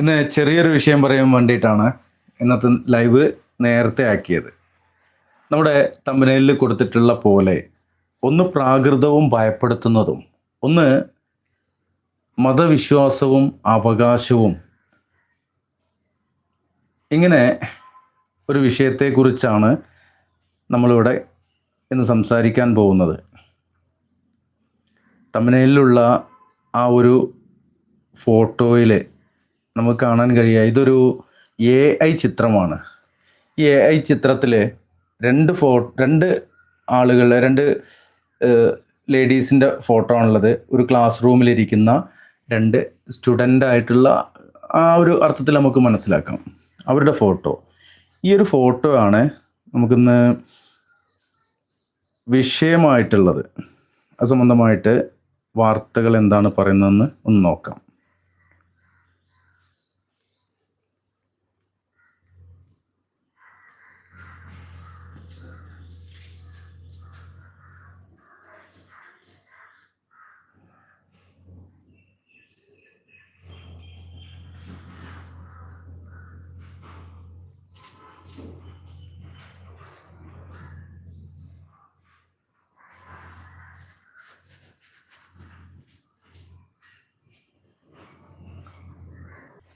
ഇന്ന് ചെറിയൊരു വിഷയം പറയാൻ വേണ്ടിയിട്ടാണ് ഇന്നത്തെ ലൈവ് നേരത്തെ ആക്കിയത്. നമ്മുടെ തമ്പനയിൽ കൊടുത്തിട്ടുള്ള പോലെ ഒന്ന് പ്രാകൃതവും ഭയപ്പെടുത്തുന്നതും ഒന്ന് മതവിശ്വാസവും അവകാശവും ഇങ്ങനെ ഒരു വിഷയത്തെക്കുറിച്ചാണ് നമ്മളിവിടെ ഇന്ന് സംസാരിക്കാൻ പോകുന്നത്. തമ്പനയിലുള്ള ആ ഒരു ഫോട്ടോയിൽ നമുക്ക് കാണാൻ കഴിയുക. ഇതൊരു എ ഐ ചിത്രമാണ്. ഈ എ ഐ ചിത്രത്തിൽ രണ്ട് ഫോ രണ്ട് ആളുകൾ രണ്ട് ലേഡീസിന്റെ ഫോട്ടോ ആണുള്ളത്. ഒരു ക്ലാസ് റൂമിലിരിക്കുന്ന രണ്ട് സ്റ്റുഡന്റ് ആയിട്ടുള്ള ആ ഒരു അർത്ഥത്തിൽ നമുക്ക് മനസ്സിലാക്കാം. അവരുടെ ഫോട്ടോ. ഈ ഒരു ഫോട്ടോ ആണ് നമുക്കിന്ന് വിഷയമായിട്ടുള്ളത്. അത് സംബന്ധമായിട്ട് വാർത്തകൾ എന്താണ് പറയുന്നതെന്ന് ഒന്ന് നോക്കാം.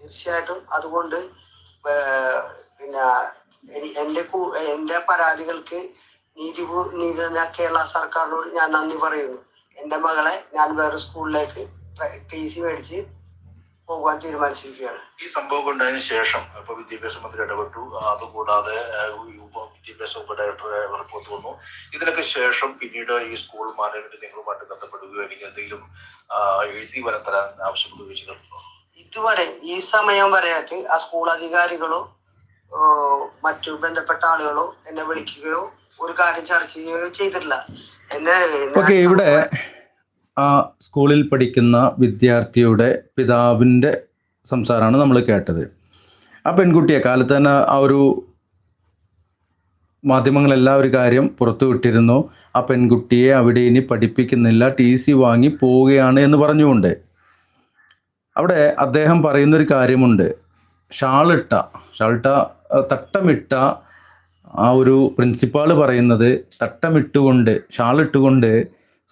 തീർച്ചയായിട്ടും അതുകൊണ്ട് പിന്നെ എനി- എന്റെ എന്റെ പരാതികൾക്ക് നീതി നീതി കേരള സർക്കാരിനോട് ഞാൻ നന്ദി പറയുന്നു. എന്റെ മകളെ ഞാൻ വേറെ സ്കൂളിലേക്ക് ടി സി മേടിച്ച് പോകാൻ തീരുമാനിച്ചിരിക്കുകയാണ്. ഈ സംഭവം ഉണ്ടായതിനു ശേഷം ഇപ്പൊ വിദ്യാഭ്യാസ മന്ത്രി ഇടപെട്ടു. അതുകൂടാതെ വിദ്യാഭ്യാസ ഉപ ഡയറക്ടർ റിപ്പോർട്ട് വന്നു. ഇതിനൊക്കെ ശേഷം പിന്നീട് ഈ സ്കൂൾ മാനേജ്മെന്റ് നിങ്ങളുമായിട്ട് ബന്ധപ്പെടുകയോ അല്ലെങ്കിൽ എന്തെങ്കിലും എഴുതി വരം തരാൻ ആവശ്യപ്പെടുകയോ ചെയ്തിട്ടുണ്ടോ? ഇതുവരെ ഈ സമയം വരെയായിട്ട് ആ സ്കൂൾ അധികാരികളോ മറ്റു ബന്ധപ്പെട്ട ആളുകളോ എന്നെ വിളിക്കുകയോ ഒരു കാര്യം ചർച്ച ചെയ്യുകയോ ചെയ്തിട്ടില്ല. എന്നെ ഇവിടെ ആ സ്കൂളിൽ പഠിക്കുന്ന വിദ്യാർത്ഥിയുടെ പിതാവിന്റെ സംസാരമാണ് നമ്മൾ കേട്ടത്. ആ പെൺകുട്ടിയെ കാലത്ത് തന്നെ ആ ഒരു മാധ്യമങ്ങളെല്ലാം ഒരു കാര്യം പുറത്തു വിട്ടിരുന്നു. ആ പെൺകുട്ടിയെ അവിടെ ഇനി പഠിപ്പിക്കുന്നില്ല ടി സി വാങ്ങി പോവുകയാണ് എന്ന് പറഞ്ഞുകൊണ്ട്. അവിടെ അദ്ദേഹം പറയുന്നൊരു കാര്യമുണ്ട്. ഷാളിട്ട ഷാൾട്ട തട്ടമിട്ട ആ ഒരു പ്രിൻസിപ്പാൾ പറയുന്നത് തട്ടമിട്ടുകൊണ്ട് ഷാളിട്ടുകൊണ്ട്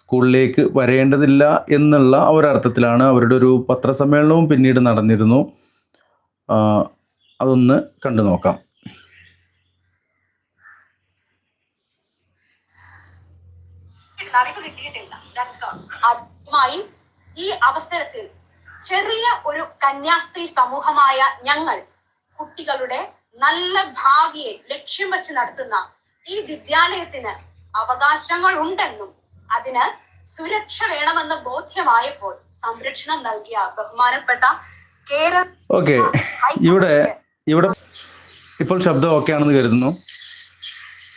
സ്കൂളിലേക്ക് വരേണ്ടതില്ല എന്നുള്ള ഒരർത്ഥത്തിലാണ് അവരുടെ ഒരു പത്രസമ്മേളനവും പിന്നീട് നടന്നിരുന്നു. അതൊന്ന് കണ്ടു നോക്കാം. ഈ അവസരത്തിൽ ചെറിയ ഒരു കന്യാസ്ത്രീ സമൂഹമായ ഞങ്ങൾ കുട്ടികളുടെ നല്ല ഭാവിയെ ലക്ഷ്യം വെച്ച് നടത്തുന്ന ഈ വിദ്യാലയത്തിന് അവകാശങ്ങൾ ഉണ്ടെന്നും അതിന് സുരക്ഷ വേണമെന്ന ബോധ്യമായപ്പോൾ സംരക്ഷണം നൽകിയ ബഹുമാനപ്പെട്ട കേരള ഓക്കെ. ഇവിടെ ഇവിടെ ഇപ്പോൾ ശബ്ദം ഓക്കെ ആണെന്ന് കരുതുന്നു.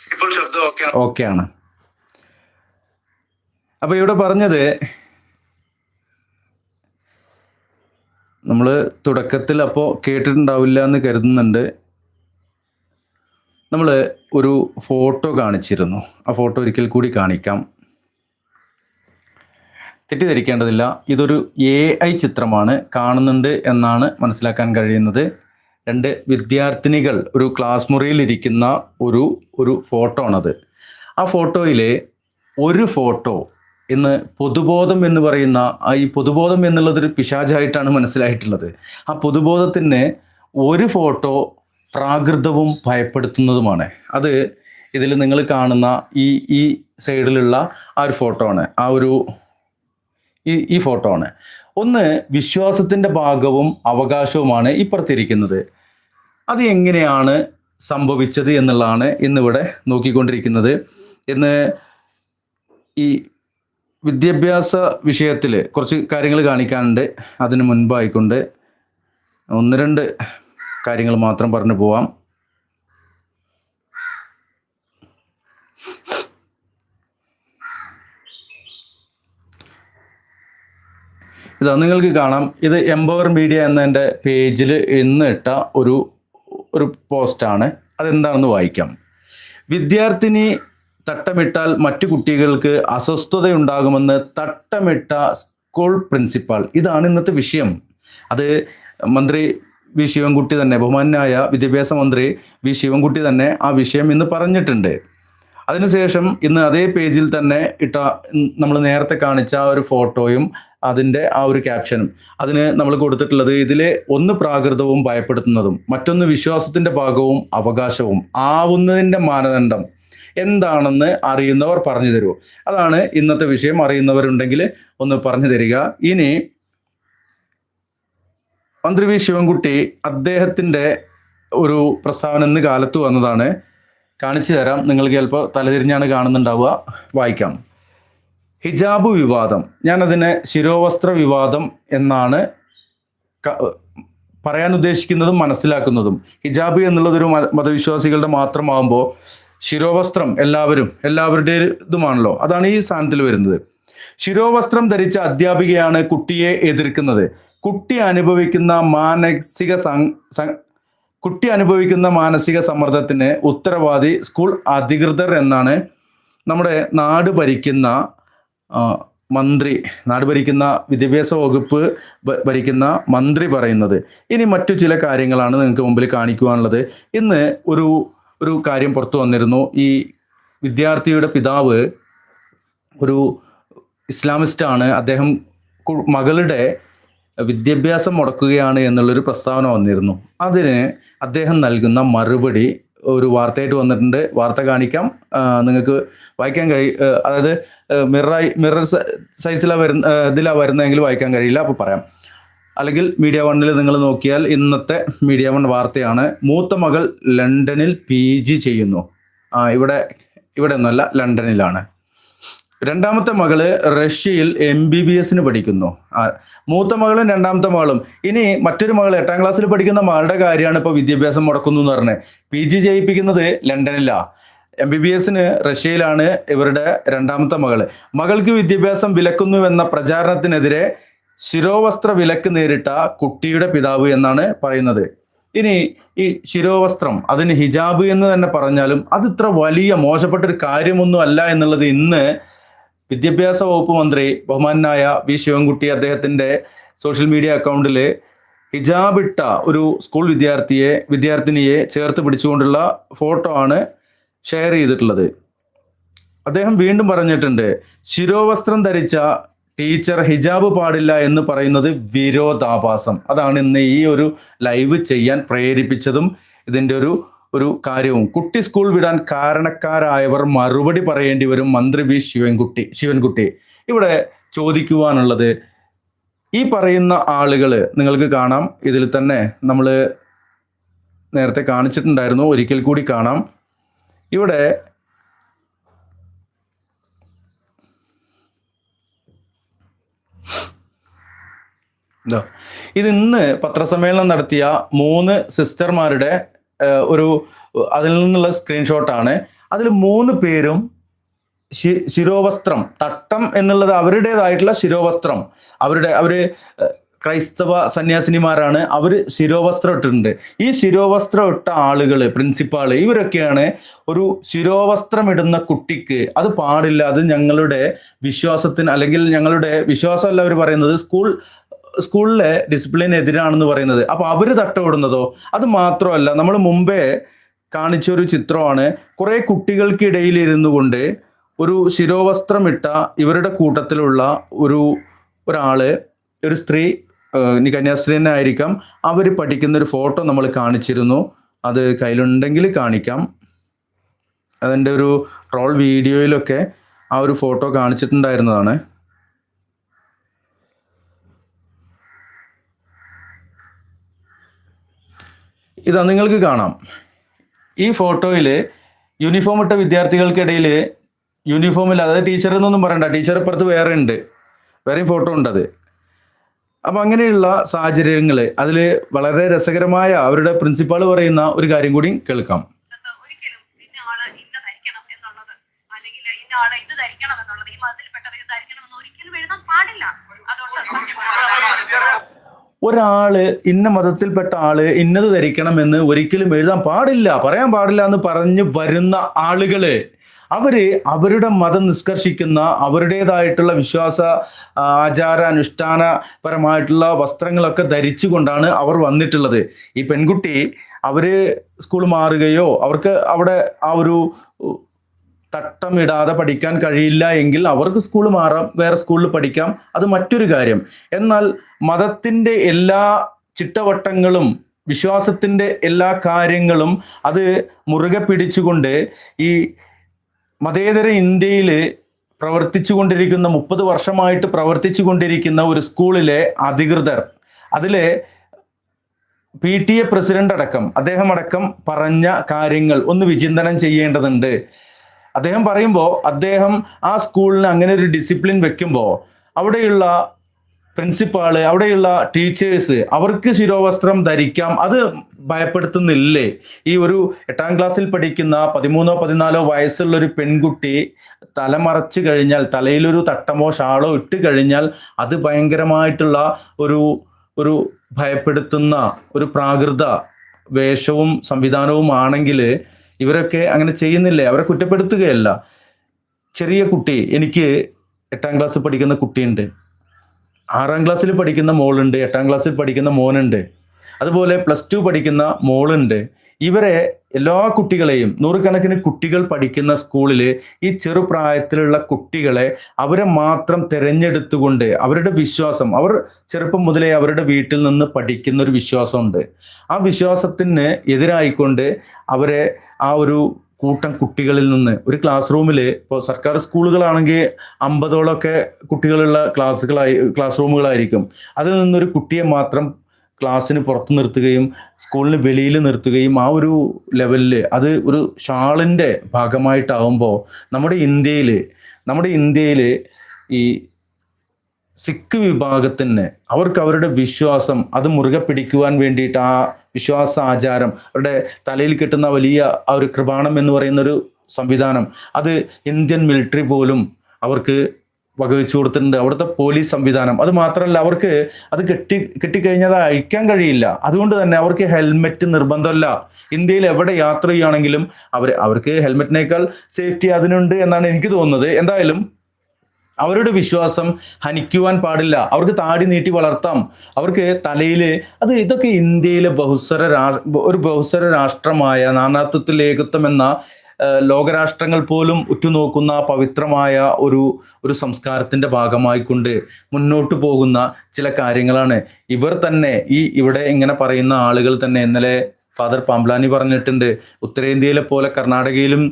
ഇപ്പോൾ ശബ്ദം ഓക്കെ ഓക്കെ ആണ് അപ്പൊ ഇവിടെ പറഞ്ഞത് നമ്മൾ തുടക്കത്തിൽ അപ്പോൾ കേട്ടിട്ടുണ്ടാവില്ല എന്ന് കരുതുന്നുണ്ട്. നമ്മൾ ഒരു ഫോട്ടോ കാണിച്ചിരുന്നു. ആ ഫോട്ടോ ഒരിക്കൽ കൂടി കാണിക്കാം. തെറ്റിദ്ധരിക്കേണ്ടതില്ല. ഇതൊരു എ ഐ ചിത്രമാണ്. കാണുന്നുണ്ട് എന്നാണ് മനസ്സിലാക്കാൻ കഴിയുന്നത്. രണ്ട് വിദ്യാർത്ഥിനികൾ ഒരു ക്ലാസ് മുറിയിലിരിക്കുന്ന ഒരു ഒരു ഫോട്ടോ ആണത് ആ ഫോട്ടോയിലെ ഒരു ഫോട്ടോ ഇന്ന് പൊതുബോധം എന്ന് പറയുന്ന ആ ഈ പൊതുബോധം എന്നുള്ളതൊരു പിശാചായിട്ടാണ് മനസ്സിലായിട്ടുള്ളത്. ആ പൊതുബോധത്തിന് ഒരു ഫോട്ടോ പ്രാകൃതവും ഭയപ്പെടുത്തുന്നതുമാണ്. അത് ഇതിൽ നിങ്ങൾ കാണുന്ന ഈ ഈ സൈഡിലുള്ള ആ ഒരു ഫോട്ടോ ആണ്. ആ ഒരു ഈ ഈ ഫോട്ടോ ആണ്. ഒന്ന് വിശ്വാസത്തിന്റെ ഭാഗവും അവകാശവുമാണ് ഇപ്പുറത്തിരിക്കുന്നത്. അത് എങ്ങനെയാണ് സംഭവിച്ചത് എന്നുള്ളതാണ് ഇന്നിവിടെ നോക്കിക്കൊണ്ടിരിക്കുന്നത്. ഇന്ന് ഈ വിദ്യാഭ്യാസ വിഷയത്തിൽ കുറച്ച് കാര്യങ്ങൾ കാണിക്കാനുണ്ട്. അതിന് മുൻപായിക്കൊണ്ട് ഒന്ന് രണ്ട് കാര്യങ്ങൾ മാത്രം പറഞ്ഞു പോവാം. ഇതാ നിങ്ങൾക്ക് കാണാം. ഇത് എംപവർ മീഡിയ എന്നതിന്റെ പേജിൽ ഇന്ന് ഇട്ട ഒരു ഒരു പോസ്റ്റാണ്. അതെന്താണെന്ന് വായിക്കാം. വിദ്യാർത്ഥിനി തട്ടമിട്ടാൽ മറ്റു കുട്ടികൾക്ക് അസ്വസ്ഥതയുണ്ടാകുമെന്ന് തട്ടമിട്ട സ്കൂൾ പ്രിൻസിപ്പാൾ. ഇതാണ് ഇന്നത്തെ വിഷയം. അത് മന്ത്രി വി. ശിവൻകുട്ടി തന്നെ ബഹുമാനായ വിദ്യാഭ്യാസ മന്ത്രി വി. ശിവൻകുട്ടി തന്നെ ആ വിഷയം ഇന്ന് പറഞ്ഞിട്ടുണ്ട്. അതിനുശേഷം ഇന്ന് അതേ പേജിൽ തന്നെ ഇട്ട നമ്മൾ നേരത്തെ കാണിച്ച ആ ഒരു ഫോട്ടോയും അതിന്റെ ആ ഒരു ക്യാപ്ഷനും. അതിന് നമ്മൾ കൊടുത്തിട്ടുള്ളത് ഇതിലെ ഒന്ന് പ്രാകൃതവും ഭയപ്പെടുത്തുന്നതും മറ്റൊന്ന് വിശ്വാസത്തിന്റെ ഭാഗവും അവകാശവും ആവുന്നതിന്റെ മാനദണ്ഡം എന്താണെന്ന് അറിയുന്നവർ പറഞ്ഞു തരൂ അതാണ് ഇന്നത്തെ വിഷയം. അറിയുന്നവരുണ്ടെങ്കിൽ ഒന്ന് പറഞ്ഞു തരിക. ഇനി മന്ത്രി വി ശിവൻകുട്ടി അദ്ദേഹത്തിന്റെ ഒരു പ്രസ്താവന ഇന്ന് കാലത്ത് വന്നതാണ്. കാണിച്ചു തരാം. നിങ്ങൾക്ക് ചിലപ്പോൾ തലതിരിഞ്ഞാണ് കാണുന്നുണ്ടാവുക. വായിക്കാം. ഹിജാബ് വിവാദം. ഞാനതിനെ ശിരോവസ്ത്ര വിവാദം എന്നാണ് പറയാൻ ഉദ്ദേശിക്കുന്നതും മനസ്സിലാക്കുന്നതും. ഹിജാബ് എന്നുള്ളതൊരു മതവിശ്വാസികളുടെ മാത്രമാകുമ്പോൾ ശിരോവസ്ത്രം എല്ലാവരും എല്ലാവരുടെ ഇതുമാണല്ലോ. അതാണ് ഈ സ്ഥാനത്തിൽ വരുന്നത്. ശിരോവസ്ത്രം ധരിച്ച അധ്യാപികയാണ് കുട്ടിയെ എതിർക്കുന്നത്. കുട്ടി അനുഭവിക്കുന്ന മാനസിക കുട്ടി അനുഭവിക്കുന്ന മാനസിക സമ്മർദ്ദത്തിന് ഉത്തരവാദി സ്കൂൾ അധികൃതർ എന്നാണ് നമ്മുടെ നാട് ഭരിക്കുന്ന മന്ത്രി നാട് ഭരിക്കുന്ന വിദ്യാഭ്യാസ വകുപ്പ് ഭരിക്കുന്ന മന്ത്രി പറയുന്നത്. ഇനി മറ്റു ചില കാര്യങ്ങളാണ് നിങ്ങൾക്ക് മുമ്പിൽ കാണിക്കുവാനുള്ളത്. ഇന്ന് ഒരു ഒരു കാര്യം പുറത്തു വന്നിരുന്നു. ഈ വിദ്യാർത്ഥിയുടെ പിതാവ് ഒരു ഇസ്ലാമിസ്റ്റാണ്. അദ്ദേഹം മകളുടെ വിദ്യാഭ്യാസം മുടക്കുകയാണ് എന്നുള്ളൊരു പ്രസ്താവന വന്നിരുന്നു. അതിന് അദ്ദേഹം നൽകുന്ന മറുപടി ഒരു വാർത്തയായിട്ട് വന്നിട്ടുണ്ട്. വാർത്ത കാണിക്കാം. നിങ്ങൾക്ക് വായിക്കാൻ കഴി അതായത് മിററായി മിറർ സൈസിലാണ് വരുന്ന ഇതിലാണ് വരുന്നതെങ്കിൽ വായിക്കാൻ കഴിയില്ല. അപ്പോൾ പറയാം. അല്ലെങ്കിൽ മീഡിയ വണ്ണിൽ നിങ്ങൾ നോക്കിയാൽ ഇന്നത്തെ മീഡിയ വൺ വാർത്തയാണ്. മൂത്ത മകൾ ലണ്ടനിൽ പി ജി ചെയ്യുന്നു. ഇവിടെ ഇവിടെ ഒന്നുമല്ല ലണ്ടനിലാണ്. രണ്ടാമത്തെ മകൾ റഷ്യയിൽ എം ബി ബി എസിന് പഠിക്കുന്നു. മൂത്ത മകളും രണ്ടാമത്തെ മകളും. ഇനി മറ്റൊരു മകൾ എട്ടാം ക്ലാസ്സിൽ പഠിക്കുന്ന മകളുടെ കാര്യമാണ് ഇപ്പോൾ വിദ്യാഭ്യാസം മുടക്കുന്നു എന്ന് പറഞ്ഞത് പി ജി ചെയ്യിപ്പിക്കുന്നത് ലണ്ടനിലാ. എം ബി ബി എസിന് റഷ്യയിലാണ് ഇവരുടെ രണ്ടാമത്തെ മകൾ. മകൾക്ക് വിദ്യാഭ്യാസം വിലക്കുന്നു എന്ന പ്രചാരണത്തിനെതിരെ ശിരോവസ്ത്ര വിലക്ക് നേരിട്ട കുട്ടിയുടെ പിതാവ് എന്നാണ് പറയുന്നത്. ഇനി ഈ ശിരോവസ്ത്രം അതിന് ഹിജാബ് എന്ന് തന്നെ പറഞ്ഞാലും അത് ഇത്ര വലിയ മോശപ്പെട്ട ഒരു കാര്യമൊന്നും അല്ല എന്നുള്ളത് ഇന്ന് വിദ്യാഭ്യാസ വകുപ്പ് മന്ത്രി ബഹുമാനായ വി. ശിവൻകുട്ടി അദ്ദേഹത്തിന്റെ സോഷ്യൽ മീഡിയ അക്കൗണ്ടിൽ ഹിജാബിട്ട ഒരു സ്കൂൾ വിദ്യാർത്ഥിയെ വിദ്യാർത്ഥിനിയെ ചേർത്ത് പിടിച്ചുകൊണ്ടുള്ള ഫോട്ടോ ആണ് ഷെയർ ചെയ്തിട്ടുള്ളത്. അദ്ദേഹം വീണ്ടും പറഞ്ഞിട്ടുണ്ട് ശിരോവസ്ത്രം ധരിച്ച ടീച്ചർ ഹിജാബ് പാടില്ല എന്ന് പറയുന്നത് വിരോധാഭാസം. അതാണ് ഇന്ന് ഈ ഒരു ലൈവ് ചെയ്യാൻ പ്രേരിപ്പിച്ചതും ഇതിന്റെ ഒരു ഒരു കാര്യവും. കുട്ടി സ്കൂൾ വിടാൻ കാരണക്കാരായവർ മറുപടി പറയേണ്ടി വരും മന്ത്രി വി ശിവൻകുട്ടി ശിവൻകുട്ടി. ഇവിടെ ചോദിക്കുവാനുള്ളത് ഈ പറയുന്ന ആളുകൾ നിങ്ങൾക്ക് കാണാം ഇതിൽ തന്നെ നമ്മൾ നേരത്തെ കാണിച്ചിട്ടുണ്ടായിരുന്നു ഒരിക്കൽ കൂടി കാണാം. ഇവിടെ ഇതാ ഇന്ന് പത്രസമ്മേളനം നടത്തിയ മൂന്ന് സിസ്റ്റർമാരുടെ ഒരു അതിൽ നിന്നുള്ള സ്ക്രീൻഷോട്ടാണ്. അതിൽ മൂന്ന് പേരും ശിരോവസ്ത്രം തട്ടം എന്നുള്ളത് അവരുടേതായിട്ടുള്ള ശിരോവസ്ത്രം. അവരുടെ അവർ ക്രൈസ്തവ സന്യാസിനിമാരാണ്. അവർ ശിരോവസ്ത്രം ഇട്ടിട്ടുണ്ട്. ഈ ശിരോവസ്ത്രം ഇട്ട ആളുകൾ പ്രിൻസിപ്പാൾ ഇവരൊക്കെയാണ് ഒരു ശിരോവസ്ത്രം ഇടുന്ന കുട്ടിക്ക് അത് പാടില്ല. അത് ഞങ്ങളുടെ വിശ്വാസത്തിന് അല്ലെങ്കിൽ ഞങ്ങളുടെ വിശ്വാസമല്ല അവർ പറയുന്നത് സ്കൂൾ സ്കൂളിലെ ഡിസിപ്ലിൻ എതിരാണെന്ന് പറയുന്നത്. അപ്പൊ അവർ തട്ടമിടുന്നതോ അത് മാത്രമല്ല നമ്മൾ മുമ്പേ കാണിച്ച ഒരു ചിത്രമാണ്. കുറെ കുട്ടികൾക്കിടയിൽ ഇരുന്നു കൊണ്ട് ഒരു ശിരോവസ്ത്രമിട്ട ഇവരുടെ കൂട്ടത്തിലുള്ള ഒരു ഒരാൾ ഒരു സ്ത്രീ കന്യാസ്ത്രീ തന്നെ ആയിരിക്കാം. അവർ പഠിക്കുന്ന ഒരു ഫോട്ടോ നമ്മൾ കാണിച്ചിരുന്നു. അത് കയ്യിലുണ്ടെങ്കിൽ കാണിക്കാം. അതിന്റെ ഒരു ട്രോൾ വീഡിയോയിലൊക്കെ ആ ഒരു ഫോട്ടോ കാണിച്ചിട്ടുണ്ടായിരുന്നതാണ്. ഇതാ നിങ്ങൾക്ക് കാണാം. ഈ ഫോട്ടോയിൽ യൂണിഫോം ഇട്ട വിദ്യാർത്ഥികൾക്കിടയിൽ യൂണിഫോമിൽ അതായത് ടീച്ചർ എന്നൊന്നും പറയണ്ട. ടീച്ചർ ഇപ്പുറത്ത് വേറെ ഉണ്ട്. വേറെയും ഫോട്ടോ ഉണ്ടത് അപ്പം അങ്ങനെയുള്ള സാഹചര്യങ്ങൾ അതിൽ വളരെ രസകരമായ അവരുടെ പ്രിൻസിപ്പാൾ പറയുന്ന ഒരു കാര്യം കൂടി കേൾക്കാം. ഇത് ധരിക്കണം എന്നുള്ളത് ഈ മതത്തിൽപ്പെട്ടവർ ധരിക്കണമെന്ന് ഒരിക്കലും എഴുതാൻ പാടില്ല. അതുകൊണ്ട് സത്യം പറഞ്ഞാൽ ഒരാൾ ഇന്ന മതത്തിൽപ്പെട്ട ആൾ ഇന്നത് ധരിക്കണം എന്ന് ഒരിക്കലും എഴുതാൻ പാടില്ല. പറയാൻ പാടില്ല എന്ന് പറഞ്ഞു വരുന്ന ആളുകൾ അവർ അവരുടെ മതം നിഷ്കർഷിക്കുന്ന അവരുടേതായിട്ടുള്ള വിശ്വാസ ആചാര അനുഷ്ഠാനപരമായിട്ടുള്ള വസ്ത്രങ്ങളൊക്കെ ധരിച്ചുകൊണ്ടാണ് അവർ വന്നിട്ടുള്ളത്. ഈ പെൺകുട്ടി അവർ സ്കൂൾ മാറുകയോ അവർക്ക് അവിടെ ആ ഒരു തട്ടമിടാതെ പഠിക്കാൻ കഴിയില്ല എങ്കിൽ അവർക്ക് സ്കൂൾ മാറാം വേറെ സ്കൂളിൽ പഠിക്കാം. അത് മറ്റൊരു കാര്യം. എന്നാൽ മതത്തിന്റെ എല്ലാ ചിട്ടവട്ടങ്ങളും വിശ്വാസത്തിന്റെ എല്ലാ കാര്യങ്ങളും അത് മുറുകെ പിടിച്ചുകൊണ്ട് ഈ മതേതര ഇന്ത്യയിൽ പ്രവർത്തിച്ചു കൊണ്ടിരിക്കുന്ന മുപ്പത് വർഷമായിട്ട് പ്രവർത്തിച്ചു കൊണ്ടിരിക്കുന്ന ഒരു സ്കൂളിലെ അധികൃതർ അതിലെ പി ടി എ പ്രസിഡന്റ് അടക്കം അദ്ദേഹം അടക്കം പറഞ്ഞ കാര്യങ്ങൾ ഒന്ന് വിചിന്തനം ചെയ്യേണ്ടതുണ്ട്. അദ്ദേഹം പറയുമ്പോൾ അദ്ദേഹം ആ സ്കൂളിന് അങ്ങനെ ഒരു ഡിസിപ്ലിൻ വെക്കുമ്പോൾ അവിടെയുള്ള പ്രിൻസിപ്പാൾ അവിടെയുള്ള ടീച്ചേഴ്സ് അവർക്ക് ശിരോവസ്ത്രം ധരിക്കാം. അത് ഭയപ്പെടുത്തുന്നില്ലേ? ഈ ഒരു എട്ടാം ക്ലാസ്സിൽ പഠിക്കുന്ന പതിമൂന്നോ പതിനാലോ വയസ്സുള്ള ഒരു പെൺകുട്ടി തലമറച്ചു കഴിഞ്ഞാൽ തലയിലൊരു തട്ടമോ ഷാളോ ഇട്ട് കഴിഞ്ഞാൽ അത് ഭയങ്കരമായിട്ടുള്ള ഒരു ഒരു ഭയപ്പെടുത്തുന്ന ഒരു പ്രാകൃത വേഷവും സംവിധാനവും ആണെങ്കിൽ ഇവരൊക്കെ അങ്ങനെ ചെയ്യുന്നില്ലേ? അവരെ കുറ്റപ്പെടുത്തുകയല്ല. ചെറിയ കുട്ടി എനിക്ക് എട്ടാം ക്ലാസ്സിൽ പഠിക്കുന്ന കുട്ടിയുണ്ട്. ആറാം ക്ലാസ്സിൽ പഠിക്കുന്ന മോളുണ്ട്. എട്ടാം ക്ലാസ്സിൽ പഠിക്കുന്ന മോനുണ്ട്. അതുപോലെ പ്ലസ് ടു പഠിക്കുന്ന മോളുണ്ട്. ഇവരെ എല്ലാ കുട്ടികളെയും നൂറുകണക്കിന് കുട്ടികൾ പഠിക്കുന്ന സ്കൂളിൽ ഈ ചെറുപ്രായത്തിലുള്ള കുട്ടികളെ അവരെ മാത്രം തിരഞ്ഞെടുത്തുകൊണ്ട് അവരുടെ വിശ്വാസം അവർ ചെറുപ്പം മുതലേ അവരുടെ വീട്ടിൽ നിന്ന് പഠിക്കുന്ന ഒരു വിശ്വാസമുണ്ട്. ആ വിശ്വാസത്തിന് എതിരായിക്കൊണ്ട് അവരെ ആ ഒരു കൂട്ടം കുട്ടികളിൽ നിന്ന് ഒരു ക്ലാസ് റൂമിൽ ഇപ്പോൾ സർക്കാർ സ്കൂളുകളാണെങ്കിൽ അമ്പതോളമൊക്കെ കുട്ടികളുള്ള ക്ലാസ്സുകളായി ക്ലാസ് റൂമുകളായിരിക്കും അതിൽ നിന്നൊരു കുട്ടിയെ മാത്രം ക്ലാസ്സിന് പുറത്ത് നിർത്തുകയും സ്കൂളിന് വെളിയിൽ നിർത്തുകയും ആ ഒരു ലെവലിൽ അത് ഒരു ഷാളിന്റെ ഭാഗമായിട്ടാവുമ്പോൾ നമ്മുടെ ഇന്ത്യയിൽ നമ്മുടെ ഇന്ത്യയിൽ ഈ സിഖ് വിഭാഗത്തിന് അവർക്ക് അവരുടെ വിശ്വാസം അത് മുറുകെ പിടിക്കുവാൻ വേണ്ടിയിട്ട് ആ വിശ്വാസ ആചാരം അവരുടെ തലയിൽ കിട്ടുന്ന വലിയ ആ ഒരു കൃപാണം എന്ന് പറയുന്ന ഒരു സംവിധാനം. അത് ഇന്ത്യൻ മിലിറ്ററി പോലും അവർക്ക് വകവെച്ചു കൊടുത്തിട്ടുണ്ട്. അവിടുത്തെ പോലീസ് സംവിധാനം. അത് മാത്രമല്ല അവർക്ക് അത് കെട്ടി കിട്ടിക്കഴിഞ്ഞാൽ അത് അഴിക്കാൻ കഴിയില്ല. അതുകൊണ്ട് തന്നെ അവർക്ക് ഹെൽമെറ്റ് നിർബന്ധമല്ല. ഇന്ത്യയിൽ എവിടെ യാത്ര ചെയ്യുകയാണെങ്കിലും അവർ അവർക്ക് ഹെൽമെറ്റിനേക്കാൾ സേഫ്റ്റി അതിനുണ്ട് എന്നാണ് എനിക്ക് തോന്നുന്നത്. എന്തായാലും അവരുടെ വിശ്വാസം ഹനിക്കുവാൻ പാടില്ല. അവർക്ക് താടി നീട്ടി വളർത്താം. അവർക്ക് തലയിൽ അത് ഇതൊക്കെ ഇന്ത്യയിലെ ബഹുസ്വര ഒരു ബഹുസ്വര രാഷ്ട്രമായ നാനാത്വത്തിൽ ഏകത്വം എന്ന ലോകരാഷ്ട്രങ്ങൾ പോലും ഉറ്റുനോക്കുന്ന പവിത്രമായ ഒരു ഒരു സംസ്കാരത്തിന്റെ ഭാഗമായിക്കൊണ്ട് മുന്നോട്ട് പോകുന്ന ചില കാര്യങ്ങളാണ്. ഇവർ തന്നെ ഈ ഇവിടെ ഇങ്ങനെ പറയുന്ന ആളുകൾ തന്നെ ഇന്നലെ ഫാദർ പാംബ്ലാനി പറഞ്ഞിട്ടുണ്ട് ഉത്തരേന്ത്യയിലെ പോലെ കർണാടകയിലും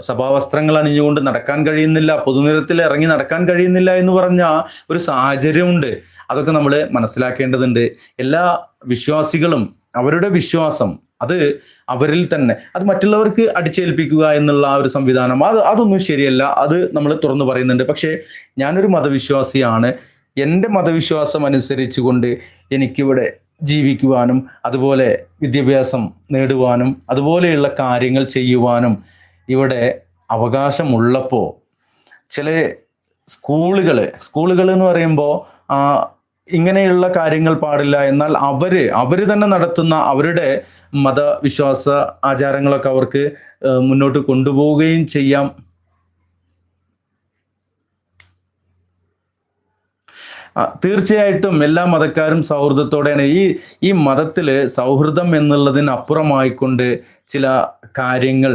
സഭാവസ്ത്രങ്ങൾ അണിഞ്ഞുകൊണ്ട് നടക്കാൻ കഴിയുന്നില്ല പൊതുനിരത്തിൽ ഇറങ്ങി നടക്കാൻ കഴിയുന്നില്ല എന്ന് പറഞ്ഞ ഒരു സാഹചര്യമുണ്ട്. അതൊക്കെ നമ്മൾ മനസ്സിലാക്കേണ്ടതുണ്ട്. എല്ലാ വിശ്വാസികളും അവരുടെ വിശ്വാസം അത് അവരിൽ തന്നെ അത് മറ്റുള്ളവർക്ക് അടിച്ചേൽപ്പിക്കുക എന്നുള്ള ആ ഒരു സംവിധാനം അത് അതൊന്നും ശരിയല്ല അത് നമ്മൾ തുറന്നു പറയുന്നുണ്ട്. പക്ഷേ ഞാനൊരു മതവിശ്വാസിയാണ്. എന്റെ മതവിശ്വാസം അനുസരിച്ചുകൊണ്ട് എനിക്കിവിടെ ജീവിക്കുവാനും അതുപോലെ വിദ്യാഭ്യാസം നേടുവാനും അതുപോലെയുള്ള കാര്യങ്ങൾ ചെയ്യുവാനും ഇവിടെ അവകാശമുള്ളപ്പോൾ ചില സ്കൂളുകൾ സ്കൂളുകൾ എന്ന് പറയുമ്പോൾ ഇങ്ങനെയുള്ള കാര്യങ്ങൾ പാടില്ല. എന്നാൽ അവർ അവർ തന്നെ നടത്തുന്ന അവരുടെ മതവിശ്വാസ ആചാരങ്ങളൊക്കെ അവർക്ക് മുന്നോട്ട് കൊണ്ടുപോവുകയും ചെയ്യാം. തീർച്ചയായിട്ടും എല്ലാ മതക്കാരും സൗഹൃദത്തോടെയാണ്. ഈ ഈ മതത്തിൽ സൗഹൃദം എന്നുള്ളതിനപ്പുറമായിക്കൊണ്ട് ചില കാര്യങ്ങൾ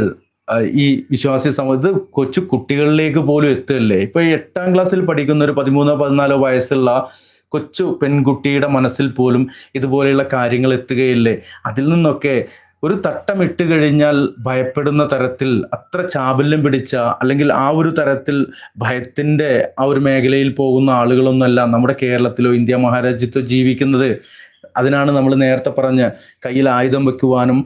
ഈ വിശ്വാസി സമൂഹം കൊച്ചു കുട്ടികളിലേക്ക് പോലും എത്തുകയല്ലേ? ഇപ്പൊ എട്ടാം ക്ലാസ്സിൽ പഠിക്കുന്ന ഒരു പതിമൂന്നോ പതിനാലോ വയസ്സുള്ള കൊച്ചു പെൺകുട്ടിയുടെ മനസ്സിൽ പോലും ഇതുപോലെയുള്ള കാര്യങ്ങൾ എത്തുകയില്ലേ? അതിൽ നിന്നൊക്കെ ഒരു തട്ടം ഇട്ട് കഴിഞ്ഞാൽ ഭയപ്പെടുന്ന തരത്തിൽ അത്ര ചാബല്യം പിടിച്ച അല്ലെങ്കിൽ ആ ഒരു തരത്തിൽ ഭയത്തിന്റെ ആ ഒരു മേഖലയിൽ പോകുന്ന ആളുകളൊന്നുമല്ല നമ്മുടെ കേരളത്തിലോ ഇന്ത്യ മഹാരാജ്യത്തോ ജീവിക്കുന്നത്. അതിനാണ് നമ്മൾ നേരത്തെ പറഞ്ഞ കയ്യിൽ ആയുധം വെക്കുവാനും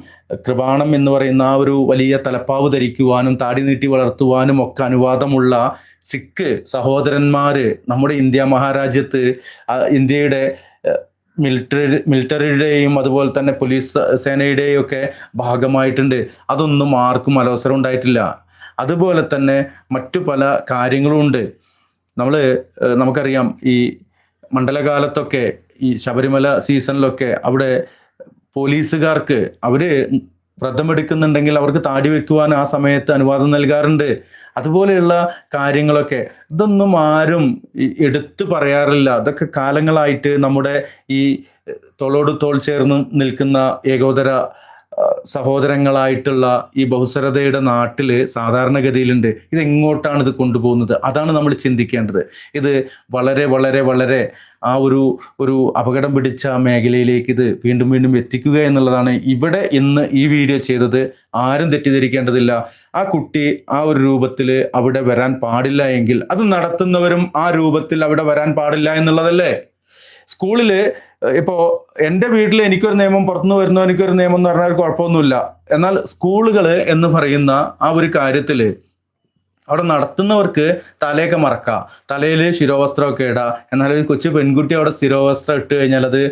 കൃപാണം എന്ന് പറയുന്ന ആ ഒരു വലിയ തലപ്പാവ് ധരിക്കുവാനും താടി നീട്ടി വളർത്തുവാനും ഒക്കെ അനുവാദമുള്ള സിഖ് സഹോദരന്മാര് നമ്മുടെ ഇന്ത്യ മഹാരാജ്യത്ത് ഇന്ത്യയുടെ മിലിറ്ററി മിലിറ്ററിയുടെയും അതുപോലെ തന്നെ പോലീസ് സേനയുടെയും ഒക്കെ ഭാഗമായിട്ടുണ്ട്. അതൊന്നും ആർക്കും അലോസരം ഉണ്ടായിട്ടില്ല. അതുപോലെ തന്നെ മറ്റു പല കാര്യങ്ങളും ഉണ്ട്. നമ്മൾ നമുക്കറിയാം ഈ മണ്ഡലകാലത്തൊക്കെ ഈ ശബരിമല സീസണിലൊക്കെ അവിടെ പോലീസുകാർക്ക് അവർ വ്രതമെടുക്കുന്നുണ്ടെങ്കിൽ അവർക്ക് താടി വെക്കുവാൻ ആ സമയത്ത് അനുവാദം നൽകാറുണ്ട്. അതുപോലെയുള്ള കാര്യങ്ങളൊക്കെ ഇതൊന്നും ആരും എടുത്തു പറയാറില്ല. അതൊക്കെ കാലങ്ങളായിട്ട് നമ്മുടെ ഈ തോളോട് തോൾ ചേർന്ന് നിൽക്കുന്ന ഏകോദര സഹോദരങ്ങളായിട്ടുള്ള ഈ ബഹുസ്വരതയുടെ നാട്ടിൽ സാധാരണഗതിയിലുണ്ട്. ഇത് എങ്ങോട്ടാണ് ഇത് കൊണ്ടുപോകുന്നത്? അതാണ് നമ്മൾ ചിന്തിക്കേണ്ടത്. ഇത് വളരെ വളരെ വളരെ ആ ഒരു ഒരു അപകടം പിടിച്ച മേഖലയിലേക്ക് ഇത് വീണ്ടും വീണ്ടും എത്തിക്കുക എന്നുള്ളതാണ് ഇവിടെ ഇന്ന് ഈ വീഡിയോ ചെയ്തത്. ആരും തെറ്റിദ്ധരിക്കേണ്ടതില്ല. ആ കുട്ടി ആ ഒരു രൂപത്തിൽ അവിടെ വരാൻ പാടില്ല എങ്കിൽ അത് നടത്തുന്നവരും ആ രൂപത്തിൽ അവിടെ വരാൻ പാടില്ല എന്നുള്ളതല്ലേ? സ്കൂളിൽ ഇപ്പോൾ എന്റെ വീട്ടിൽ എനിക്കൊരു നിയമം പുറത്തുനിന്ന് വരുന്നു എനിക്കൊരു നിയമം എന്ന് പറഞ്ഞാൽ കുഴപ്പമൊന്നുമില്ല. എന്നാൽ സ്കൂളുകൾ എന്ന് പറയുന്ന ആ ഒരു കാര്യത്തിൽ അവിടെ നടത്തുന്നവർക്ക് തലയൊക്കെ മറക്കാം. തലയിൽ ശിരോവസ്ത്രമൊക്കെ ഇടുക എന്നാൽ ഒരു കൊച്ചു പെൺകുട്ടി അവിടെ ശിരോവസ്ത്രം ഇട്ട് കഴിഞ്ഞാൽ അത്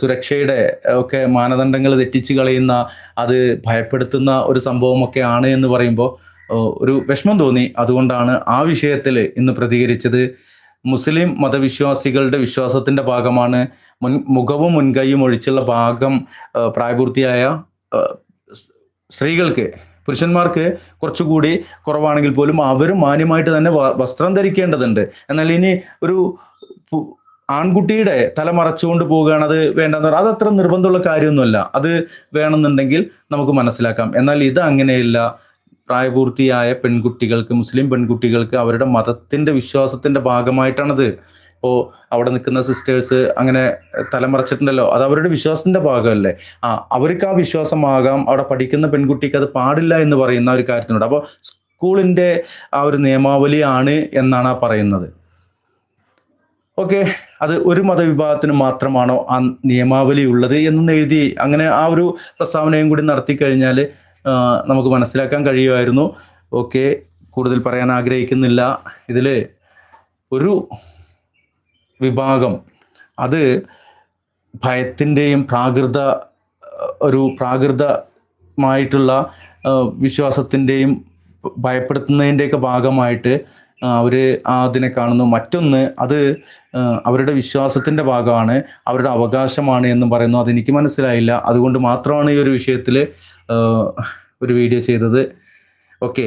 സുരക്ഷയുടെ ഒക്കെ മാനദണ്ഡങ്ങൾ തെറ്റിച്ച് കളയുന്ന അത് ഭയപ്പെടുത്തുന്ന ഒരു സംഭവമൊക്കെ ആണ് എന്ന് പറയുമ്പോൾ ഒരു വിഷമം തോന്നി. അതുകൊണ്ടാണ് ആ വിഷയത്തിൽ ഇന്ന് പ്രതികരിച്ചത്. മുസ്ലിം മതവിശ്വാസികളുടെ വിശ്വാസത്തിന്റെ ഭാഗമാണ് മുൻ മുഖവും മുൻകൈയും ഒഴിച്ചുള്ള ഭാഗം പ്രായപൂർത്തിയായ സ്ത്രീകൾക്ക് പുരുഷന്മാർക്ക് കുറച്ചുകൂടി കുറവാണെങ്കിൽ പോലും അവരും മാന്യമായിട്ട് തന്നെ വസ്ത്രം ധരിക്കേണ്ടതുണ്ട്. എന്നാൽ ഇനി ഒരു ആൺകുട്ടിയുടെ തല മറച്ചുകൊണ്ട് പോവുകയാണ് അത് വേണ്ടെന്ന് പറഞ്ഞാൽ അത് അത്ര നിർബന്ധമുള്ള കാര്യമൊന്നുമല്ല. അത് വേണമെന്നുണ്ടെങ്കിൽ നമുക്ക് മനസ്സിലാക്കാം. എന്നാൽ ഇത് അങ്ങനെയല്ല. പ്രായപൂർത്തിയായ പെൺകുട്ടികൾക്ക് മുസ്ലിം പെൺകുട്ടികൾക്ക് അവരുടെ മതത്തിന്റെ വിശ്വാസത്തിന്റെ ഭാഗമായിട്ടാണത് ഇപ്പോൾ അവിടെ നിൽക്കുന്ന സിസ്റ്റേഴ്സ് അങ്ങനെ തലമറച്ചിട്ടുണ്ടല്ലോ. അത് അവരുടെ വിശ്വാസത്തിന്റെ ഭാഗമല്ലേ? ആ അവർക്ക് ആ വിശ്വാസമാകാം. അവിടെ പഠിക്കുന്ന പെൺകുട്ടിക്ക് അത് പാടില്ല എന്ന് പറയുന്ന ഒരു കാര്യത്തിനോട് അപ്പോൾ സ്കൂളിന്റെ ആ ഒരു നിയമാവലിയാണ് എന്നാണ് ആ പറയുന്നത്. ഓക്കെ അത് ഒരു മതവിഭാഗത്തിന് മാത്രമാണോ ആ നിയമാവലി ഉള്ളത് എന്നൊന്ന് എഴുതി അങ്ങനെ ആ ഒരു പ്രസ്താവനയും കൂടി നടത്തി കഴിഞ്ഞാൽ നമുക്ക് മനസ്സിലാക്കാൻ കഴിയുമായിരുന്നു. ഓക്കെ കൂടുതൽ പറയാൻ ആഗ്രഹിക്കുന്നില്ല. ഇതിൽ ഒരു വിഭാഗം. അത് ഭയത്തിന്റെയും പ്രാകൃത ഒരു പ്രാകൃതമായിട്ടുള്ള വിശ്വാസത്തിന്റെയും ഭയപ്പെടുത്തുന്നതിന്റെയൊക്കെ ഭാഗമായിട്ട് അവർ അതിനെ കാണുന്നു. മറ്റൊന്ന് അത് അവരുടെ വിശ്വാസത്തിന്റെ ഭാഗമാണ് അവരുടെ അവകാശമാണ് എന്നും പറയുന്നു. അതെനിക്ക് മനസ്സിലായില്ല. അതുകൊണ്ട് മാത്രമാണ് ഈ ഒരു വിഷയത്തിൽ ഒരു വീഡിയോ ചെയ്തത്. ഓക്കെ.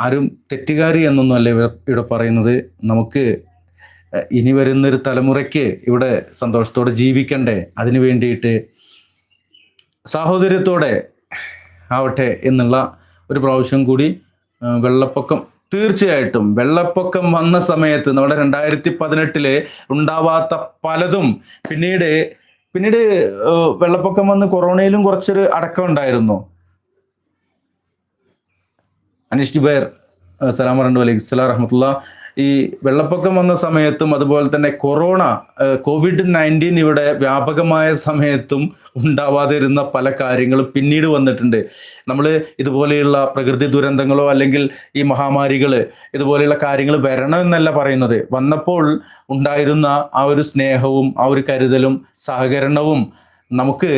ആരും തെറ്റുകാരി എന്നൊന്നുമല്ല ഇവിടെ പറയുന്നത്. നമുക്ക് ഇനി വരുന്നൊരു തലമുറയ്ക്ക് ഇവിടെ സന്തോഷത്തോടെ ജീവിക്കണ്ടേ? അതിനു വേണ്ടിയിട്ട് സാഹോദര്യത്തോടെ ആവട്ടെ എന്നുള്ള ഒരു പ്രാവശ്യം കൂടി വെള്ളപ്പൊക്കം. തീർച്ചയായിട്ടും വെള്ളപ്പൊക്കം വന്ന സമയത്ത് നമ്മുടെ രണ്ടായിരത്തി പതിനെട്ടിൽ ഉണ്ടാവാത്ത പലതും പിന്നീട് പിന്നീട് വെള്ളപ്പൊക്കം വന്ന് കൊറോണയിലും കുറച്ചൊരു അടക്കം ഉണ്ടായിരുന്നു. അനീഷ് ജുബൈർ സലാം വരണ്ടു അലൈഹി സ്വലാം റഹ്മത്തുള്ള ഈ വെള്ളപ്പൊക്കം വന്ന സമയത്തും അതുപോലെ തന്നെ കൊറോണ കോവിഡ് നയന്റീൻ ഇവിടെ വ്യാപകമായ സമയത്തും ഉണ്ടാവാതിരുന്ന പല കാര്യങ്ങളും പിന്നീട് വന്നിട്ടുണ്ട്. നമ്മൾ ഇതുപോലെയുള്ള പ്രകൃതി ദുരന്തങ്ങളോ അല്ലെങ്കിൽ ഈ മഹാമാരികൾ ഇതുപോലെയുള്ള കാര്യങ്ങൾ വരണമെന്നല്ല പറയുന്നത്. വന്നപ്പോൾ ഉണ്ടായിരുന്ന ആ ഒരു സ്നേഹവും ആ ഒരു കരുതലും സഹകരണവും നമുക്ക്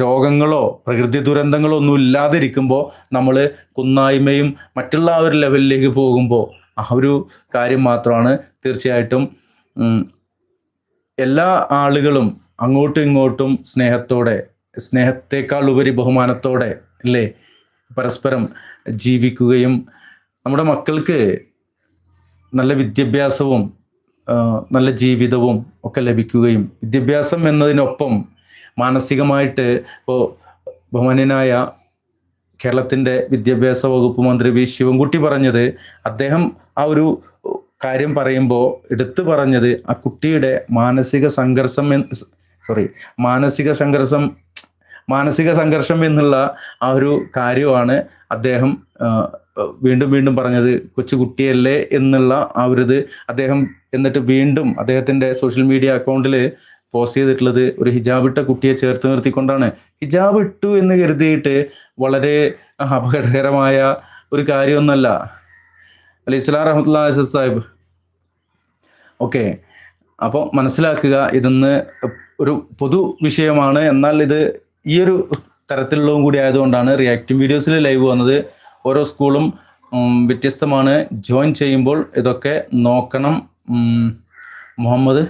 രോഗങ്ങളോ പ്രകൃതി ദുരന്തങ്ങളോ ഒന്നും ഇല്ലാതിരിക്കുമ്പോൾ നമ്മൾ കുന്നായ്മയും മറ്റുള്ള ഒരു ലെവലിലേക്ക് പോകുമ്പോൾ ആ ഒരു കാര്യം മാത്രമാണ് തീർച്ചയായിട്ടും എല്ലാ ആളുകളും അങ്ങോട്ടും ഇങ്ങോട്ടും സ്നേഹത്തോടെ സ്നേഹത്തെക്കാൾ ഉപരി ബഹുമാനത്തോടെ അല്ലേ പരസ്പരം ജീവിക്കുകയും നമ്മുടെ മക്കൾക്ക് നല്ല വിദ്യാഭ്യാസവും നല്ല ജീവിതവും ഒക്കെ ലഭിക്കുകയും വിദ്യാഭ്യാസം എന്നതിനൊപ്പം മാനസികമായിട്ട് ഇപ്പോൾ ബഹുമാന്യനായ കേരളത്തിന്റെ വിദ്യാഭ്യാസ വകുപ്പ് മന്ത്രി വി ശിവൻകുട്ടി പറഞ്ഞത് അദ്ദേഹം ആ ഒരു കാര്യം പറയുമ്പോൾ എടുത്തു പറഞ്ഞത് ആ കുട്ടിയുടെ മാനസിക സംഘർഷം സോറി മാനസിക സംഘർഷം മാനസിക സംഘർഷം എന്നുള്ള ആ ഒരു കാര്യമാണ് അദ്ദേഹം വീണ്ടും വീണ്ടും പറഞ്ഞത്. കൊച്ചു കുട്ടിയല്ലേ എന്നുള്ള ആ ഒരു ഇത് അദ്ദേഹം എന്നിട്ട് വീണ്ടും അദ്ദേഹത്തിന്റെ സോഷ്യൽ മീഡിയ അക്കൗണ്ടിൽ പോസ്റ്റ് ചെയ്തിട്ടുള്ളത് ഒരു ഹിജാബ് ഇട്ട കുട്ടിയെ ചേർത്ത് നിർത്തിക്കൊണ്ടാണ്. ഹിജാബ് ഇട്ടു എന്ന് കരുതിയിട്ട് വളരെ അപകടകരമായ ഒരു കാര്യമൊന്നല്ല അല്ലെ ഇസ്ലാം റഹ്മത്തുള്ള സാഹിബ്. ഓക്കെ അപ്പോൾ മനസ്സിലാക്കുക ഇതെന്ന് ഒരു പൊതു വിഷയമാണ്. എന്നാൽ ഇത് ഈ ഒരു തരത്തിലുള്ളതും കൂടി ആയതുകൊണ്ടാണ് റിയാക്റ്റീവ് വീഡിയോസിൽ ലൈവ് വന്നത്. ഓരോ സ്കൂളും വ്യത്യസ്തമാണ്. ജോയിൻ ചെയ്യുമ്പോൾ ഇതൊക്കെ നോക്കണം. മുഹമ്മദ്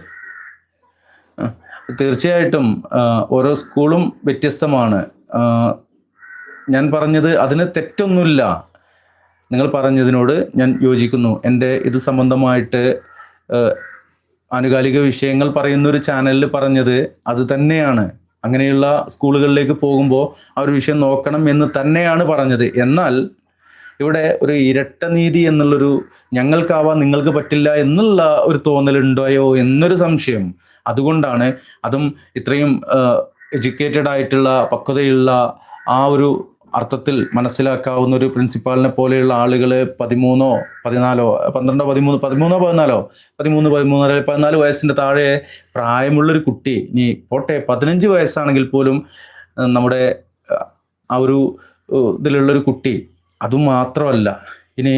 തീർച്ചയായിട്ടും ഓരോ സ്കൂളും വ്യത്യസ്തമാണ്. ഞാൻ പറഞ്ഞത് അതിന് തെറ്റൊന്നുമില്ല. നിങ്ങൾ പറഞ്ഞതിനോട് ഞാൻ യോജിക്കുന്നു. എന്റെ ഇത് സംബന്ധമായിട്ട് ആനുകാലിക വിഷയങ്ങൾ പറയുന്ന ഒരു ചാനലിൽ പറഞ്ഞത് അത് തന്നെയാണ്. അങ്ങനെയുള്ള സ്കൂളുകളിലേക്ക് പോകുമ്പോൾ ആ ഒരു വിഷയം നോക്കണം എന്ന് തന്നെയാണ് പറഞ്ഞത്. എന്നാൽ ഇവിടെ ഒരു ഇരട്ട നീതി എന്നുള്ളൊരു ഞങ്ങൾക്കാവാൻ നിങ്ങൾക്ക് പറ്റില്ല എന്നുള്ള ഒരു തോന്നലുണ്ടായോ എന്നൊരു സംശയം. അതുകൊണ്ടാണ് അതും ഇത്രയും എഡ്യൂക്കേറ്റഡ് ആയിട്ടുള്ള പക്വതയുള്ള ആ ഒരു അർത്ഥത്തിൽ മനസ്സിലാക്കാവുന്ന ഒരു പ്രിൻസിപ്പാളിനെ പോലെയുള്ള ആളുകൾ പതിമൂന്നോ പതിനാലോ പന്ത്രണ്ടോ പതിമൂന്ന് പതിമൂന്നോ പതിനാലോ പതിമൂന്ന് പതിമൂന്നര പതിനാല് വയസ്സിന്റെ താഴെ പ്രായമുള്ളൊരു കുട്ടി ഇനി പോട്ടെ പതിനഞ്ച് വയസ്സാണെങ്കിൽ പോലും നമ്മുടെ ആ ഒരു ഇതിലുള്ളൊരു കുട്ടി അതും മാത്രമല്ല ഇനി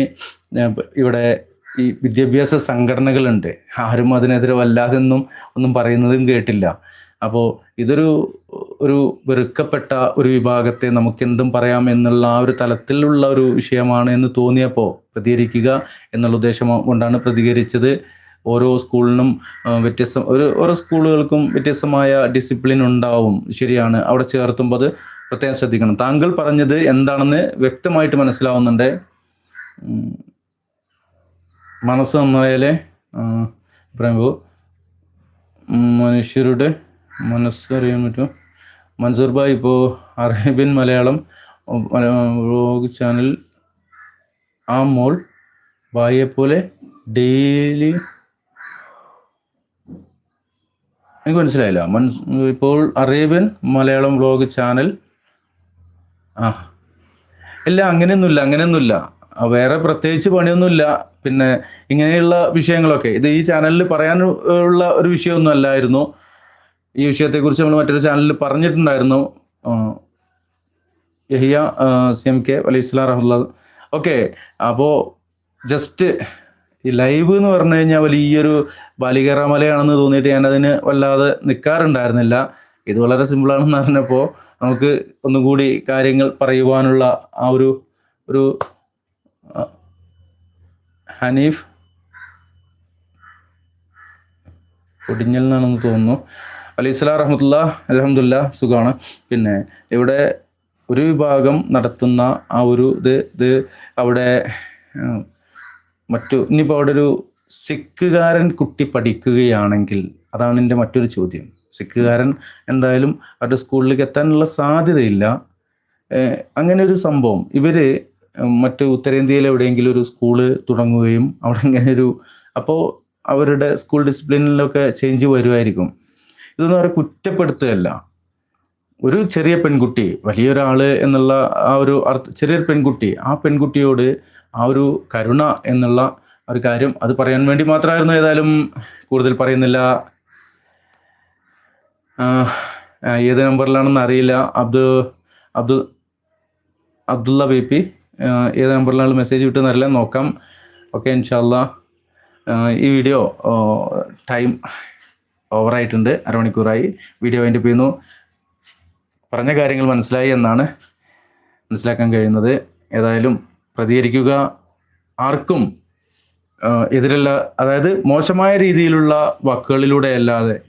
ഇവിടെ ഈ വിദ്യാഭ്യാസ സംഘടനകളുണ്ട്. ആരും അതിനെതിരെ വല്ലാതെന്നും ഒന്നും പറയുന്നതും കേട്ടില്ല. അപ്പോൾ ഇതൊരു ഒരു വെറുക്കപ്പെട്ട ഒരു വിഭാഗത്തെ നമുക്കെന്തും പറയാം എന്നുള്ള ആ ഒരു തലത്തിലുള്ള ഒരു വിഷയമാണ് എന്ന് തോന്നിയപ്പോൾ പ്രതികരിക്കുക എന്നുള്ള ഉദ്ദേശം കൊണ്ടാണ് പ്രതികരിച്ചത്. ഓരോ സ്കൂളിനും വ്യത്യസ്ത ഒരു ഓരോ സ്കൂളുകൾക്കും വ്യത്യസ്തമായ ഡിസിപ്ലിൻ ഉണ്ടാവും. ശരിയാണ്. അവിടെ ചേർത്തുമ്പോൾ അത് പ്രത്യേകം ശ്രദ്ധിക്കണം. താങ്കൾ പറഞ്ഞത് എന്താണെന്ന് വ്യക്തമായിട്ട് മനസ്സിലാവുന്നുണ്ട്. മനസ്സ് നന്നായാലേ പറയുമ്പോൾ മനുഷ്യരുടെ മനസ്സറിയാൻ പറ്റും മൻസൂർ ഭായ് ഇപ്പോൾ അറേബ്യൻ മലയാളം വ്ലോഗ് ചാനൽ ആ മോൾ ഭായിയെ പോലെ ഡെയിലി എനിക്ക് മനസ്സിലായില്ല. മൻസ് ഇപ്പോൾ അറേബ്യൻ മലയാളം വ്ലോഗ് ചാനൽ ആ. ഇല്ല അങ്ങനെയൊന്നുമില്ല അങ്ങനെയൊന്നുമില്ല. വേറെ പ്രത്യേകിച്ച് പണിയൊന്നുമില്ല. പിന്നെ ഇങ്ങനെയുള്ള വിഷയങ്ങളൊക്കെ. ഇത് ഈ ചാനലിൽ പറയാനുള്ള ഒരു വിഷയമൊന്നും അല്ലായിരുന്നു. ഈ വിഷയത്തെക്കുറിച്ച് നമ്മൾ മറ്റൊരു ചാനലിൽ പറഞ്ഞിട്ടുണ്ടായിരുന്നു. യഹിയ സി എം കെ അലൈഹിസ്ലാം റഹ്ല ഓക്കെ അപ്പോൾ ജസ്റ്റ് ഈ ലൈവ് എന്ന് പറഞ്ഞു കഴിഞ്ഞാൽ വലിയൊരു ബാലികേറാമലയാണെന്ന് തോന്നിയിട്ട് ഞാനതിന് വല്ലാതെ നിൽക്കാറുണ്ടായിരുന്നില്ല ഇത് വളരെ സിമ്പിളാണെന്ന് അറിഞ്ഞപ്പോൾ നമുക്ക് ഒന്നുകൂടി കാര്യങ്ങൾ പറയുവാനുള്ള ആ ഒരു ഒരു ഹനീഫ് ഒടിഞ്ഞൽ എന്നാണെന്ന് തോന്നുന്നു. അലി ഇസ്ലാം റഹമത്തുള്ള അലഹമുല്ല സുഖമാണ് പിന്നെ ഇവിടെ ഒരു വിഭാഗം നടത്തുന്ന ആ ഒരു ഇത് ഇത് അവിടെ മറ്റു ഇനിയിപ്പോൾ അവിടെ ഒരു സിഖുകാരൻ കുട്ടി പഠിക്കുകയാണെങ്കിൽ അതാണ് എന്റെ മറ്റൊരു ചോദ്യം. സിഖുകാരൻ എന്തായാലും അവരുടെ സ്കൂളിലേക്ക് എത്താനുള്ള സാധ്യതയില്ല. അങ്ങനെ ഒരു സംഭവം. ഇവർ മറ്റ് ഉത്തരേന്ത്യയിൽ എവിടെയെങ്കിലും ഒരു സ്കൂൾ തുടങ്ങുകയും അവിടെ ഇങ്ങനെ ഒരു അപ്പോൾ അവരുടെ സ്കൂൾ ഡിസിപ്ലിനിലൊക്കെ ചേഞ്ച് വരുമായിരിക്കും ഇതൊന്നും അവരെ കുറ്റപ്പെടുത്തുകയല്ല. ഒരു ചെറിയ പെൺകുട്ടി വലിയൊരാൾ എന്നുള്ള ആ ഒരു അർത്ഥ ചെറിയൊരു പെൺകുട്ടി ആ പെൺകുട്ടിയോട് ആ ഒരു കരുണ എന്നുള്ള ഒരു കാര്യം അത് പറയാൻ വേണ്ടി മാത്രമായിരുന്നു ഏതായാലും കൂടുതൽ പറയുന്നില്ല. ഏത് നമ്പറിലാണെന്ന് അറിയില്ല. Abdu Abdu Abdulla B P. ഏത് നമ്പറിലാണ് മെസ്സേജ് കിട്ടുന്നറിയില്ല നോക്കാം. ഓക്കെ ഇൻഷാല്ല ഈ വീഡിയോ ടൈം ഓവറായിട്ടുണ്ട് അരമണിക്കൂറായി. വീഡിയോ അതിന്റെ ചെയ്യുന്നു. പറഞ്ഞ കാര്യങ്ങൾ മനസ്സിലായി എന്നാണ് മനസ്സിലാക്കാൻ കഴിയുന്നത്. ഏതായാലും പ്രതികരിക്കുക. ആർക്കും എതിരല്ല അതായത് മോശമായ രീതിയിലുള്ള വാക്കുകളിലൂടെ അല്ലാതെ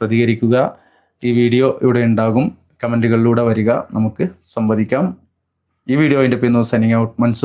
പ്രതികരിക്കുക. ഈ വീഡിയോ ഇവിടെ ഉണ്ടാകും. കമന്റുകളിലൂടെ വരിക. നമുക്ക് സംവദിക്കാം. ഈ വീഡിയോ അതിന്റെ പിന്നോ സെനിങ് ഔട്ട് മൻസൂർ.